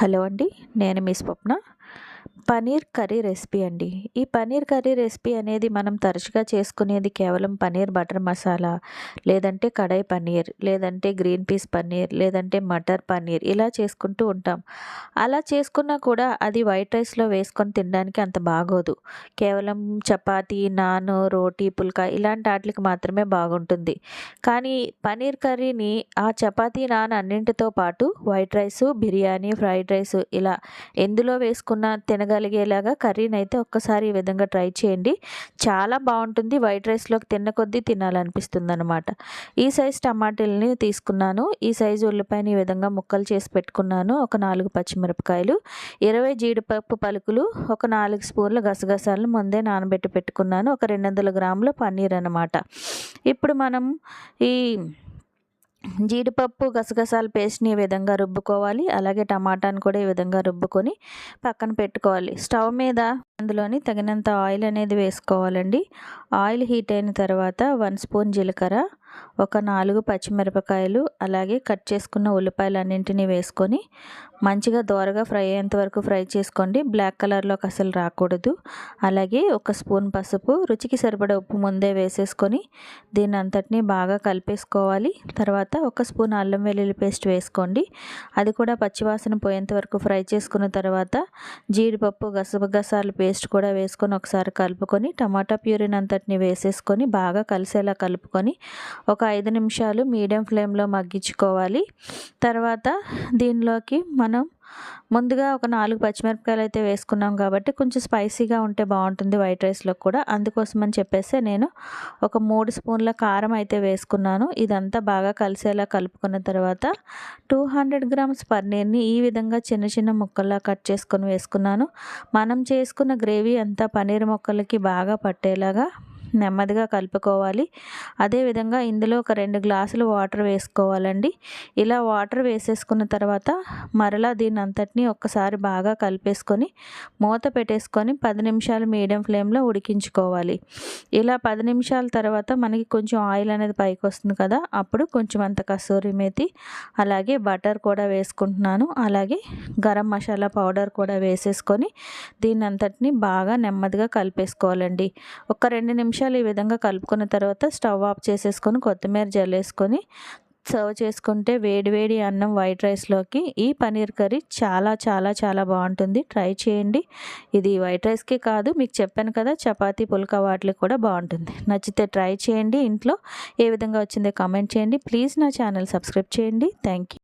Hello అండి నేను మీ స్వప్న. పనీర్ కర్రీ రెసిపీ అండి. ఈ పనీర్ కర్రీ రెసిపీ అనేది మనం తరచుగా చేసుకునేది కేవలం పనీర్ బటర్ మసాలా లేదంటే కడాయి పనీర్ లేదంటే గ్రీన్ పీస్ పన్నీర్ లేదంటే మటర్ పన్నీర్ ఇలా చేసుకుంటూ ఉంటాం. అలా చేసుకున్నా కూడా అది వైట్ రైస్లో వేసుకొని తినడానికి అంత బాగోదు. కేవలం చపాతీ నాన్ రోటీ పుల్కా ఇలాంటి వాటికి మాత్రమే బాగుంటుంది. కానీ పనీర్ కర్రీని ఆ చపాతీ నాన్ అన్నింటితో పాటు white rice biryani fried rice ఇలా ఎందులో వేసుకున్నా తినగలిగేలాగా కర్రీని అయితే ఒక్కసారి ఈ విధంగా ట్రై చేయండి. చాలా బాగుంటుంది. వైట్ రైస్లోకి తిన్న కొద్దీ తినాలనిపిస్తుంది అనమాట ఈ సైజ్ టమాటీలని తీసుకున్నాను. ఈ సైజు ఉల్లిపాయని ఈ విధంగా ముక్కలు చేసి పెట్టుకున్నాను. ఒక నాలుగు పచ్చిమిరపకాయలు ఇరవై జీడిపప్పు పలుకులు ఒక నాలుగు స్పూన్లు గసగసాలను ముందే నానబెట్టి పెట్టుకున్నాను. ఒక రెండు వందల గ్రాముల పన్నీర్ అనమాట ఇప్పుడు మనం ఈ జీడిపప్పు గసగసాల పేస్ట్ని ఈ విధంగా రుబ్బుకోవాలి. అలాగే టమాటాని కూడా ఈ విధంగా రుబ్బుకొని పక్కన పెట్టుకోవాలి. స్టవ్ మీద అందులోని తగినంత ఆయిల్ అనేది వేసుకోవాలండి. ఆయిల్ హీట్ అయిన తర్వాత వన్ స్పూన్ జీలకర్ర ఒక నాలుగు పచ్చిమిరపకాయలు అలాగే కట్ చేసుకున్న ఉల్లిపాయలు అన్నింటినీ వేసుకొని మంచిగా దోరగా ఫ్రై అయ్యేంత వరకు ఫ్రై చేసుకోండి. బ్లాక్ కలర్లోకి అసలు రాకూడదు. అలాగే ఒక స్పూన్ పసుపు రుచికి సరిపడ ఉప్పు ముందే వేసేసుకొని దీని అంతటినీ బాగా కలిపేసుకోవాలి. తర్వాత ఒక స్పూన్ అల్లం వెల్లుల్లి పేస్ట్ వేసుకోండి. అది కూడా పచ్చివాసన పోయేంత వరకు ఫ్రై చేసుకున్న తర్వాత జీడిపప్పు గసగసాల పేస్ట్ కూడా వేసుకొని ఒకసారి కలుపుకొని టమాటా ప్యూరిన్ అంతటిని వేసేసుకొని బాగా కలిసేలా కలుపుకొని ఒక ఐదు నిమిషాలు మీడియం ఫ్లేమ్లో మగ్గించుకోవాలి. తర్వాత దీనిలోకి మనం ముందుగా ఒక నాలుగు పచ్చిమిరపకాయలు అయితే వేసుకున్నాం కాబట్టి కొంచెం స్పైసీగా ఉంటే బాగుంటుంది వైట్ రైస్లో కూడా. అందుకోసం అని చెప్పేసి నేను ఒక మూడు స్పూన్ల కారం అయితే వేసుకున్నాను. ఇదంతా బాగా కలిసేలా కలుపుకున్న తర్వాత టూ హండ్రెడ్ గ్రామ్స్ పన్నీర్ని ఈ విధంగా చిన్న చిన్న ముక్కల్లా కట్ చేసుకొని వేసుకున్నాను. మనం చేసుకున్న గ్రేవీ అంతా పన్నీర్ ముక్కలకి బాగా పట్టేలాగా నెమ్మదిగా కలుపుకోవాలి. అదేవిధంగా ఇందులో ఒక రెండు గ్లాసులు వాటర్ వేసుకోవాలండి. ఇలా వాటర్ వేసేసుకున్న తర్వాత మరలా దీని అంతటినీ ఒక్కసారి బాగా కలిపేసుకొని మూత పెట్టేసుకొని పది నిమిషాలు మీడియం ఫ్లేమ్లో ఉడికించుకోవాలి. ఇలా పది నిమిషాల తర్వాత మనకి కొంచెం ఆయిల్ అనేది పైకి వస్తుంది కదా అప్పుడు కొంచెం అంత కసూరి మేతి అలాగే బటర్ కూడా వేసుకుంటున్నాను. అలాగే గరం మసాలా పౌడర్ కూడా వేసేసుకొని దీని అంతటిని బాగా నెమ్మదిగా కలిపేసుకోవాలండి. ఒక రెండు నిమిషాలు ఈ విధంగా కలుపుకున్న తర్వాత స్టవ్ ఆఫ్ చేసేసుకొని కొత్తిమీర జల్లేసుకొని సర్వ్ చేసుకుంటే వేడి వేడి అన్నం వైట్ రైస్లోకి ఈ పనీర్ కర్రీ చాలా చాలా చాలా బాగుంటుంది. ట్రై చేయండి. ఇది వైట్ రైస్కి కాదు మీకు చెప్పాను కదా చపాతీ పుల్కా వాటికి కూడా బాగుంటుంది. నచ్చితే ట్రై చేయండి. ఇంట్లో ఏ విధంగా వచ్చిందో కామెంట్ చేయండి. ప్లీజ్ నా ఛానల్ సబ్స్క్రైబ్ చేయండి. Thank you